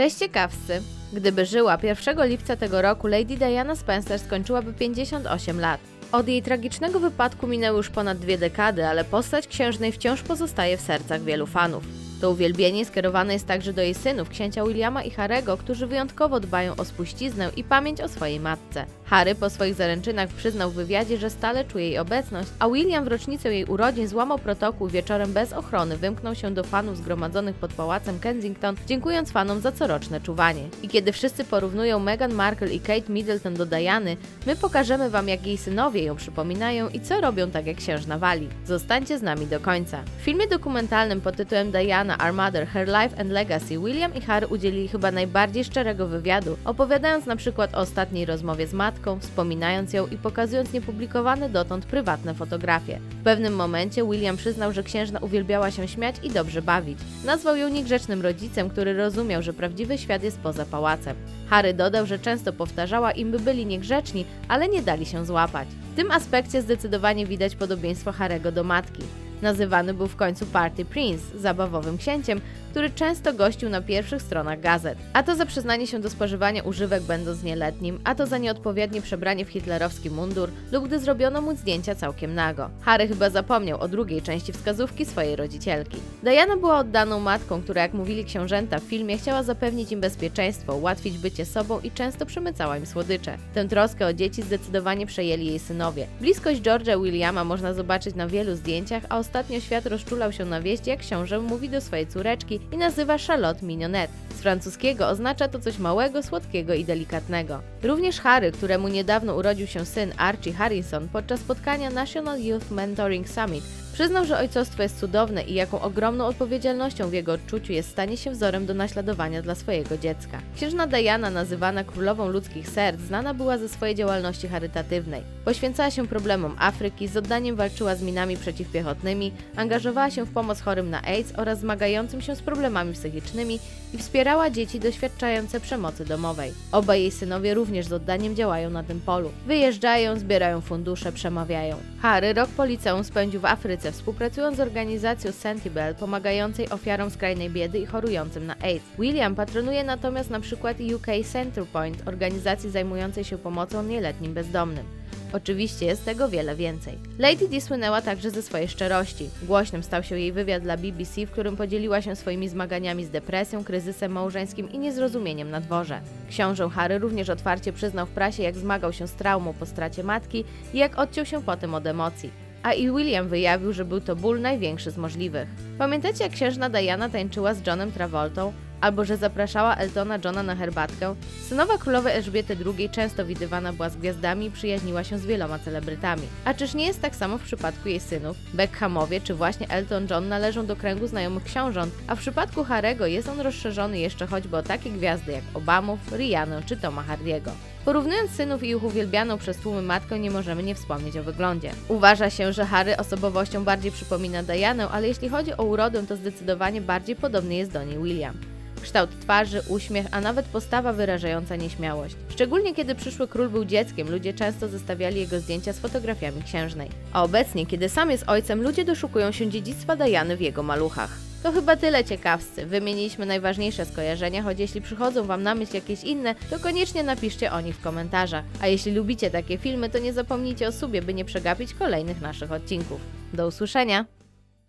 Cześć ciekawscy! Gdyby żyła 1 lipca tego roku, Lady Diana Spencer skończyłaby 58 lat. Od jej tragicznego wypadku minęły już ponad dwie dekady, ale postać księżnej wciąż pozostaje w sercach wielu fanów. To uwielbienie skierowane jest także do jej synów, księcia Williama i Harego, którzy wyjątkowo dbają o spuściznę i pamięć o swojej matce. Harry po swoich zaręczynach przyznał w wywiadzie, że stale czuje jej obecność, a William w rocznicę jej urodzin złamał protokół wieczorem bez ochrony wymknął się do fanów zgromadzonych pod pałacem Kensington, dziękując fanom za coroczne czuwanie. I kiedy wszyscy porównują Meghan Markle i Kate Middleton do Diany, my pokażemy wam jak jej synowie ją przypominają i co robią tak jak księżna Wali. Zostańcie z nami do końca. W filmie dokumentalnym pod tytułem Diana, Our Mother, Her Life and Legacy William i Harry udzielili chyba najbardziej szczerego wywiadu, opowiadając na przykład o ostatniej rozmowie z matką, wspominając ją i pokazując niepublikowane dotąd prywatne fotografie. W pewnym momencie William przyznał, że księżna uwielbiała się śmiać i dobrze bawić. Nazwał ją niegrzecznym rodzicem, który rozumiał, że prawdziwy świat jest poza pałacem. Harry dodał, że często powtarzała im, by byli niegrzeczni, ale nie dali się złapać. W tym aspekcie zdecydowanie widać podobieństwo Harego do matki. Nazywany był w końcu Party Prince, zabawowym księciem, który często gościł na pierwszych stronach gazet. A to za przyznanie się do spożywania używek będąc nieletnim, a to za nieodpowiednie przebranie w hitlerowski mundur lub gdy zrobiono mu zdjęcia całkiem nago. Harry chyba zapomniał o drugiej części wskazówki swojej rodzicielki. Diana była oddaną matką, która jak mówili książęta w filmie chciała zapewnić im bezpieczeństwo, ułatwić bycie sobą i często przemycała im słodycze. Tę troskę o dzieci zdecydowanie przejęli jej synowie. Bliskość George'a Williama można zobaczyć na wielu zdjęciach, a ostatnio świat rozczulał się na wieść, jak książę mówi do swojej córeczki i nazywa Charlotte Mignonette. Z francuskiego oznacza to coś małego, słodkiego i delikatnego. Również Harry, któremu niedawno urodził się syn Archie Harrison podczas spotkania National Youth Mentoring Summit, Przyznał, że ojcostwo jest cudowne i jaką ogromną odpowiedzialnością w jego odczuciu jest stanie się wzorem do naśladowania dla swojego dziecka. Księżna Diana, nazywana królową ludzkich serc, znana była ze swojej działalności charytatywnej. Poświęcała się problemom Afryki, z oddaniem walczyła z minami przeciwpiechotnymi, angażowała się w pomoc chorym na AIDS oraz zmagającym się z problemami psychicznymi i wspierała dzieci doświadczające przemocy domowej. Obaj jej synowie również z oddaniem działają na tym polu. Wyjeżdżają, zbierają fundusze, przemawiają. Harry rok po liceum spędził w Afryce, współpracując z organizacją Sentibel, pomagającej ofiarom skrajnej biedy i chorującym na AIDS. William patronuje natomiast na przykład UK Centerpoint, organizacji zajmującej się pomocą nieletnim bezdomnym. Oczywiście jest tego wiele więcej. Lady Di słynęła także ze swojej szczerości. Głośnym stał się jej wywiad dla BBC, w którym podzieliła się swoimi zmaganiami z depresją, kryzysem małżeńskim i niezrozumieniem na dworze. Książę Harry również otwarcie przyznał w prasie, jak zmagał się z traumą po stracie matki i jak odciął się potem od emocji. A i William wyjawił, że był to ból największy z możliwych. Pamiętacie, jak księżna Diana tańczyła z Johnem Travoltą? Albo że zapraszała Eltona Johna na herbatkę? Synowa królowej Elżbiety II często widywana była z gwiazdami i przyjaźniła się z wieloma celebrytami. A czyż nie jest tak samo w przypadku jej synów? Beckhamowie czy właśnie Elton John należą do kręgu znajomych książąt, a w przypadku Harego jest on rozszerzony jeszcze choćby o takie gwiazdy jak Obamów, Rihanna czy Toma Hardiego. Porównując synów i ich uwielbianą przez tłumy matkę, nie możemy nie wspomnieć o wyglądzie. Uważa się, że Harry osobowością bardziej przypomina Dianę, ale jeśli chodzi o urodę, to zdecydowanie bardziej podobny jest do niej William. Kształt twarzy, uśmiech, a nawet postawa wyrażająca nieśmiałość. Szczególnie kiedy przyszły król był dzieckiem, ludzie często zestawiali jego zdjęcia z fotografiami księżnej. A obecnie, kiedy sam jest ojcem, ludzie doszukują się dziedzictwa Diany w jego maluchach. To chyba tyle ciekawscy. Wymieniliśmy najważniejsze skojarzenia, choć jeśli przychodzą Wam na myśl jakieś inne, to koniecznie napiszcie o nich w komentarzach. A jeśli lubicie takie filmy, to nie zapomnijcie o subie, by nie przegapić kolejnych naszych odcinków. Do usłyszenia!